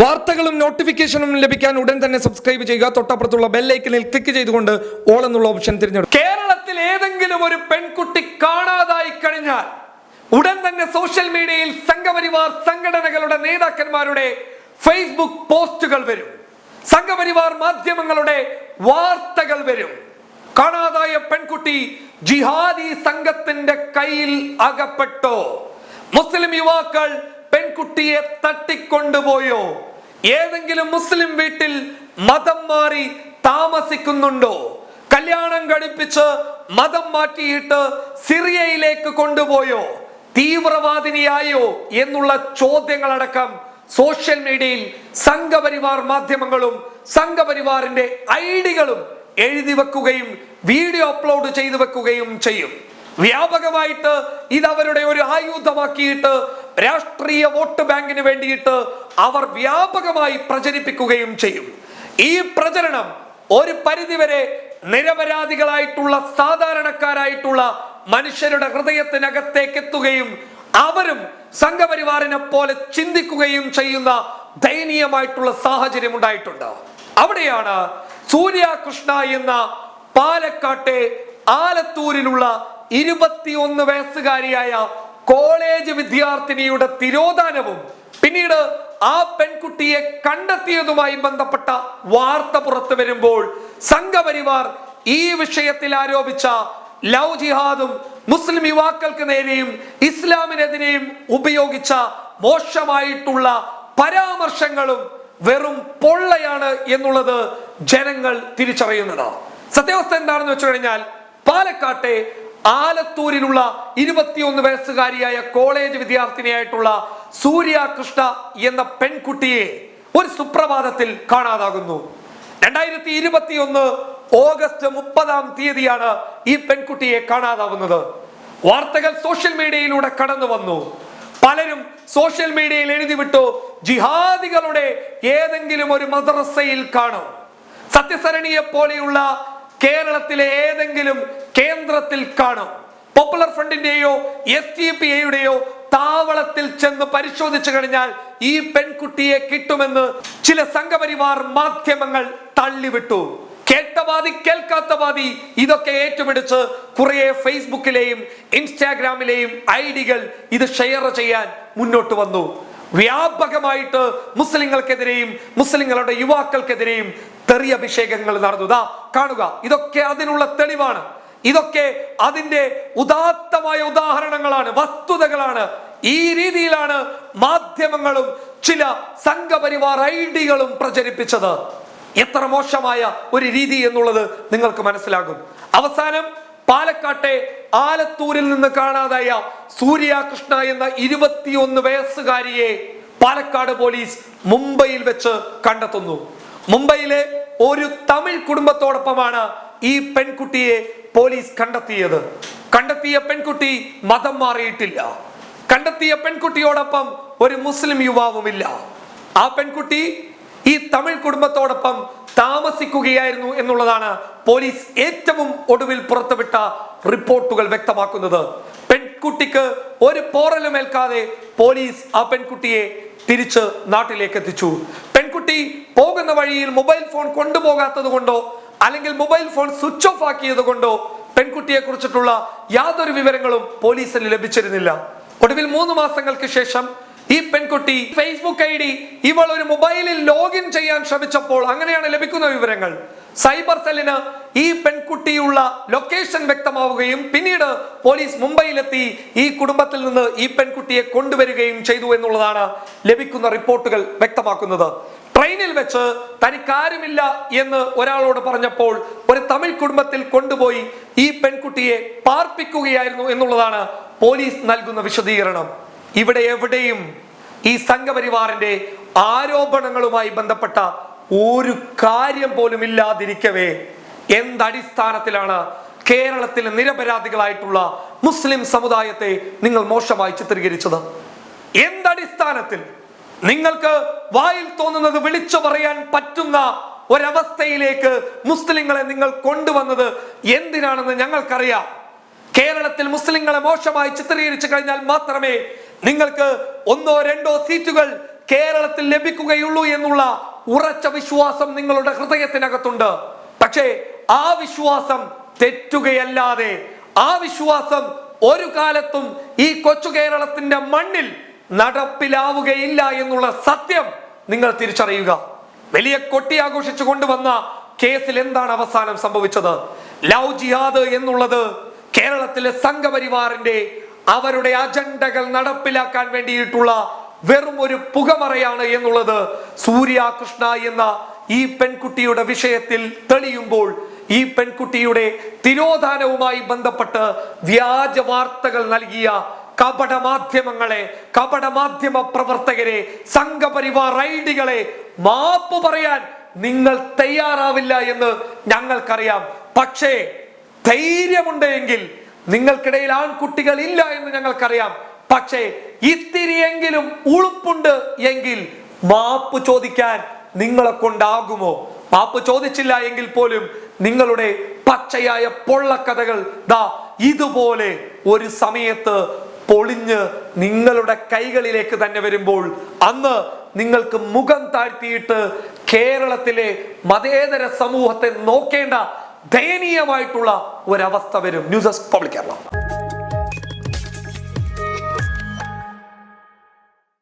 വാർത്തകളും നോട്ടിഫിക്കേഷനും ലഭിക്കാൻ ഉടൻ തന്നെ സബ്സ്ക്രൈബ് ചെയ്യുക. തൊട്ടപ്പുറത്തുള്ള ബെല്ലൈക്കനിൽ ക്ലിക്ക് ചെയ്തുകൊണ്ട് ഓൾ എന്നുള്ള ഓപ്ഷൻ തിരഞ്ഞെടുക്കും കേരളത്തിൽ ഏതെങ്കിലും ഒരു പെൺകുട്ടി കാണാതായി കഴിഞ്ഞാൽ ഉടൻ തന്നെ സോഷ്യൽ മീഡിയയിൽ സംഘപരിവാർ സംഘടനകളുടെ നേതാക്കന്മാരുടെ ഫേസ്ബുക്ക് പോസ്റ്റുകൾ വരും. സംഘപരിവാർ മാധ്യമങ്ങളുടെ വാർത്തകൾ വരും. കാണാതായ പെൺകുട്ടി ജിഹാദി സംഘത്തിന്റെ കയ്യിൽ അകപ്പെട്ടോ? മുസ്ലിം യുവാക്കൾ പെൺകുട്ടിയെ തട്ടിക്കൊണ്ടുപോയോ? ഏതെങ്കിലും മുസ്ലിം വീട്ടിൽ മതം മാറി താമസിക്കുന്നുണ്ടോ? കല്യാണം കഴിപ്പിച്ച് മതം മാറ്റിയിട്ട് സിറിയയിലേക്ക് കൊണ്ടുപോയോ? തീവ്രവാദിനിയായോ എന്നുള്ള ചോദ്യങ്ങളടക്കം സോഷ്യൽ മീഡിയയിൽ സംഘപരിവാർ മാധ്യമങ്ങളും സംഘപരിവാറിന്റെ ഐഡികളും എഴുതി വെക്കുകയും വീഡിയോ അപ്ലോഡ് ചെയ്തു വെക്കുകയും ചെയ്യും. വ്യാപകമായിട്ട് ഇത് അവരുടെ ഒരു ആയുധമാക്കിയിട്ട് രാഷ്ട്രീയ വോട്ട് ബാങ്കിന് വേണ്ടിയിട്ട് അവർ വ്യാപകമായി പ്രചരിപ്പിക്കുകയും ചെയ്യും. ഈ പ്രചരണം ഒരു പരിധിവരെ നിരപരാധികളായിട്ടുള്ള സാധാരണക്കാരായിട്ടുള്ള മനുഷ്യരുടെ ഹൃദയത്തിനകത്തേക്ക് എത്തുകയും അവരും സംഘപരിവാറിനെ പോലെ ചിന്തിക്കുകയും ചെയ്യുന്ന ദയനീയമായിട്ടുള്ള സാഹചര്യം ഉണ്ടായിട്ടുണ്ട്. അവിടെയാണ് സൂര്യകൃഷ്ണ എന്ന പാലക്കാട്ടെ ആലത്തൂരിലുള്ള ഇരുപത്തിയൊന്ന് വയസ്സുകാരിയായ കോളേജ് വിദ്യാർത്ഥിനിയുടെ തിരോധാനവും പിന്നീട് ആ പെൺകുട്ടിയെ കണ്ടെത്തിയതുമായി ബന്ധപ്പെട്ട വാർത്ത പുറത്തു വരുമ്പോൾ സംഘപരിവാർ ഈ വിഷയത്തിൽ ആരോപിച്ച ലവ് ജിഹാദും മുസ്ലിം യുവാക്കൾക്ക് നേരെയും ഇസ്ലാമിനെതിരെയും ഉപയോഗിച്ച മോശമായിട്ടുള്ള പരാമർശങ്ങളും വെറും പൊള്ളയാണ് എന്നുള്ളത് ജനങ്ങൾ തിരിച്ചറിയുന്നത് സത്യാവസ്ഥ എന്താണെന്ന് വെച്ചു കഴിഞ്ഞാൽ പാലക്കാട്ടെ ആലത്തൂരിലുള്ള ഇരുപത്തിയൊന്ന് വയസ്സുകാരിയായ കോളേജ് വിദ്യാർത്ഥിനിയായിട്ടുള്ള സൂര്യ കൃഷ്ണ എന്ന പെൺകുട്ടിയെ ഒരു സുപ്രഭാതത്തിൽ കാണാതാകുന്നു. രണ്ടായിരത്തി ഇരുപത്തിയൊന്ന് ഓഗസ്റ്റ് മുപ്പതാം തീയതിയാണ് ഈ പെൺകുട്ടിയെ കാണാതാവുന്നത്. വാർത്തകൾ സോഷ്യൽ മീഡിയയിലൂടെ കടന്നു വന്നു. പലരും സോഷ്യൽ മീഡിയയിൽ എഴുതി വിട്ടു ജിഹാദികളുടെ ഏതെങ്കിലും ഒരു മദ്രസയിൽ കാണും. സത്യസരണിയെ പോലെയുള്ള കേരളത്തിലെ ഏതെങ്കിലും കേന്ദ്രത്തിൽ കാണും. പോപ്പുലർ ഫ്രണ്ടിന്റെയോ എസ് ടി പി എയുടെയോ താവളത്തിൽ ചെന്ന് പരിശോധിച്ചു കഴിഞ്ഞാൽ ഈ പെൺകുട്ടിയെ കിട്ടുമെന്ന് ചില സംഘപരിവാർ മാധ്യമങ്ങൾ തള്ളിവിട്ടു. കേട്ടവാദി കേൾക്കാത്ത വാദി ഇതൊക്കെ ഏറ്റുപിടിച്ച് കുറെ ഫേസ്ബുക്കിലെയും ഇൻസ്റ്റാഗ്രാമിലെയും ഐഡികൾ ഇത് ഷെയർ ചെയ്യാൻ മുന്നോട്ട് വന്നു. വ്യാപകമായിട്ട് മുസ്ലിങ്ങൾക്കെതിരെയും മുസ്ലിങ്ങളുടെ യുവാക്കൾക്കെതിരെയും തെറിയ അഭിഷേകങ്ങൾ നടന്നു. കാണുക ഇതൊക്കെ അതിനുള്ള തെളിവാണ്. ഇതൊക്കെ അതിന്റെ ഉദാത്തമായ ഉദാഹരണങ്ങളാണ് വസ്തുതകളാണ്. ഈ രീതിയിലാണ് മാധ്യമങ്ങളും ചില സംഘപരിവാർ ഐഡികളും പ്രചരിപ്പിച്ചത്. എത്ര മോശമായ ഒരു രീതി എന്നുള്ളത് നിങ്ങൾക്ക് മനസ്സിലാകും. അവസാനം പാലക്കാട്ടെ ആലത്തൂരിൽ നിന്ന് കാണാതായ സൂര്യകൃഷ്ണ എന്ന ഇരുപത്തിയൊന്ന് വയസ്സുകാരിയെ പാലക്കാട് പോലീസ് മുംബൈയിൽ വെച്ച് കണ്ടെത്തുന്നു. മുംബൈയിലെ ഒരു തമിഴ് കുടുംബത്തോടൊപ്പമാണ് ഈ പെൺകുട്ടിയെ പോലീസ് കണ്ടെത്തിയത്. കണ്ടെത്തിയ പെൺകുട്ടി മതം മാറിയിട്ടില്ല. കണ്ടെത്തിയ പെൺകുട്ടിയോടൊപ്പം ഒരു മുസ്ലിം യുവാവുമില്ല. ആ പെൺകുട്ടി ഈ തമിഴ് കുടുംബത്തോടൊപ്പം താമസിക്കുകയായിരുന്നു എന്നുള്ളതാണ് പോലീസ് ഏറ്റവും ഒടുവിൽ പുറത്തുവിട്ട റിപ്പോർട്ടുകൾ വ്യക്തമാക്കുന്നത്. പെൺകുട്ടിക്ക് ഒരു പോറലും ഏൽക്കാതെ പോലീസ് ആ പെൺകുട്ടിയെ തിരിച്ച് നാട്ടിലേക്ക് എത്തിച്ചു പെൺകുട്ടി പോകുന്ന വഴിയിൽ മൊബൈൽ ഫോൺ കൊണ്ടുപോകാത്തത് കൊണ്ടോ അല്ലെങ്കിൽ മൊബൈൽ ഫോൺ സ്വിച്ച് ഓഫ് ആക്കിയത് കൊണ്ടോ പെൺകുട്ടിയെ കുറിച്ചിട്ടുള്ള യാതൊരു വിവരങ്ങളും പോലീസിന് ലഭിച്ചിരുന്നില്ല. ഒടുവിൽ മൂന്ന് മാസങ്ങൾക്ക് ശേഷം ഈ പെൺകുട്ടി ഫേസ്ബുക്ക് ഐ ഡി ഇവൾ ഒരു മൊബൈലിൽ ലോഗിൻ ചെയ്യാൻ ശ്രമിച്ചപ്പോൾ അങ്ങനെയാണ് ലഭിക്കുന്ന വിവരങ്ങൾ. സൈബർ സെല്ലിന് ഈ പെൺകുട്ടിയുള്ള ലൊക്കേഷൻ വ്യക്തമാവുകയും പിന്നീട് പോലീസ് മുംബൈയിലെത്തി ഈ കുടുംബത്തിൽ നിന്ന് ഈ പെൺകുട്ടിയെ കൊണ്ടുവരികയും ചെയ്തു എന്നുള്ളതാണ് ലഭിക്കുന്ന റിപ്പോർട്ടുകൾ വ്യക്തമാക്കുന്നത്. ട്രെയിനിൽ വെച്ച് തനിക്കാരുമില്ല എന്ന് ഒരാളോട് പറഞ്ഞപ്പോൾ ഒരു തമിഴ് കുടുംബത്തിൽ കൊണ്ടുപോയി ഈ പെൺകുട്ടിയെ പാർപ്പിക്കുകയായിരുന്നു എന്നുള്ളതാണ് പോലീസ് നൽകുന്ന വിശദീകരണം. ഇവിടെ എവിടെയും ഈ സംഘപരിവാറിന്റെ ആരോപണങ്ങളുമായി ബന്ധപ്പെട്ട ഒരു കാര്യം പോലും ഇല്ലാതിരിക്കവേ. എന്തടിസ്ഥാനത്തിലാണ് കേരളത്തിലെ നിരപരാധികളായിട്ടുള്ള മുസ്ലിം സമുദായത്തെ നിങ്ങൾ മോശമായി ചിത്രീകരിച്ചത്? എന്തടിസ്ഥാനത്തിൽ? നിങ്ങൾക്ക് വായിൽ തോന്നുന്നത് വിളിച്ചു പറയാൻ പറ്റുന്ന ഒരവസ്ഥയിലേക്ക് മുസ്ലിങ്ങളെ നിങ്ങൾ കൊണ്ടുവന്നത് എന്തിനാണെന്ന് ഞങ്ങൾക്കറിയാം. കേരളത്തിൽ മുസ്ലിങ്ങളെ മോശമായി ചിത്രീകരിച്ചു കഴിഞ്ഞാൽ മാത്രമേ നിങ്ങൾക്ക് ഒന്നോ രണ്ടോ സീറ്റുകൾ കേരളത്തിൽ ലഭിക്കുകയുള്ളൂ എന്നുള്ള ഉറച്ച വിശ്വാസം നിങ്ങളുടെ ഹൃദയത്തിനകത്തുണ്ട്. പക്ഷേ ആ വിശ്വാസം തെറ്റുകയല്ലാതെ ആ വിശ്വാസം ഒരു കാലത്തും ഈ കൊച്ചു കേരളത്തിന്റെ മണ്ണിൽ നടപ്പിലാവുകയില്ല എന്നുള്ള സത്യം നിങ്ങൾ തിരിച്ചറിയുക. വലിയ കൊട്ടി ആഘോഷിച്ചു കൊണ്ടുവന്ന കേസിൽ എന്താണ് അവസാനം സംഭവിച്ചത്? ലവ് ജിഹാദ് എന്നുള്ളത് കേരളത്തിലെ സംഘപരിവാറിന്റെ അവരുടെ അജണ്ടകൾ നടപ്പിലാക്കാൻ വേണ്ടിയിട്ടുള്ള വെറും ഒരു പുകമറയാണ് എന്നുള്ളത് സൂര്യ കൃഷ്ണ എന്ന ഈ പെൺകുട്ടിയുടെ വിഷയത്തിൽ തെളിയുമ്പോൾ ഈ പെൺകുട്ടിയുടെ തിരോധാനവുമായി ബന്ധപ്പെട്ട് വ്യാജ വാർത്തകൾ നൽകിയ കപട മാധ്യമങ്ങളെ കപട മാധ്യമ പ്രവർത്തകരെ സംഘപരിവാർ ഐഡികളെ മാപ്പ് പറയാൻ നിങ്ങൾ തയ്യാറാവില്ല എന്ന് ഞങ്ങൾക്കറിയാം. പക്ഷേ ധൈര്യമുണ്ടെങ്കിൽ നിങ്ങൾക്കിടയിൽ ആൺകുട്ടികൾ ഇല്ല എന്ന് ഞങ്ങൾക്കറിയാം. പക്ഷേ ഇത്തിരിയെങ്കിലും ഉളുപ്പുണ്ട് എങ്കിൽ മാപ്പ് ചോദിക്കാൻ നിങ്ങളെ കൊണ്ടാകുമോ? മാപ്പ് ചോദിച്ചില്ല എങ്കിൽ പോലും നിങ്ങളുടെ പച്ചയായ പൊള്ളക്കഥകൾ ദാ ഇതുപോലെ ഒരു സമയത്ത് പൊളിഞ്ഞ് നിങ്ങളുടെ കൈകളിലേക്ക് തന്നെ വരുമ്പോൾ അന്ന് നിങ്ങൾക്ക് മുഖം താഴ്ത്തിയിട്ട് കേരളത്തിലെ മതേതര സമൂഹത്തെ നോക്കേണ്ട ദയനീയമായിട്ടുള്ള ഒരവസ്ഥ വരും. News desk public Kerala.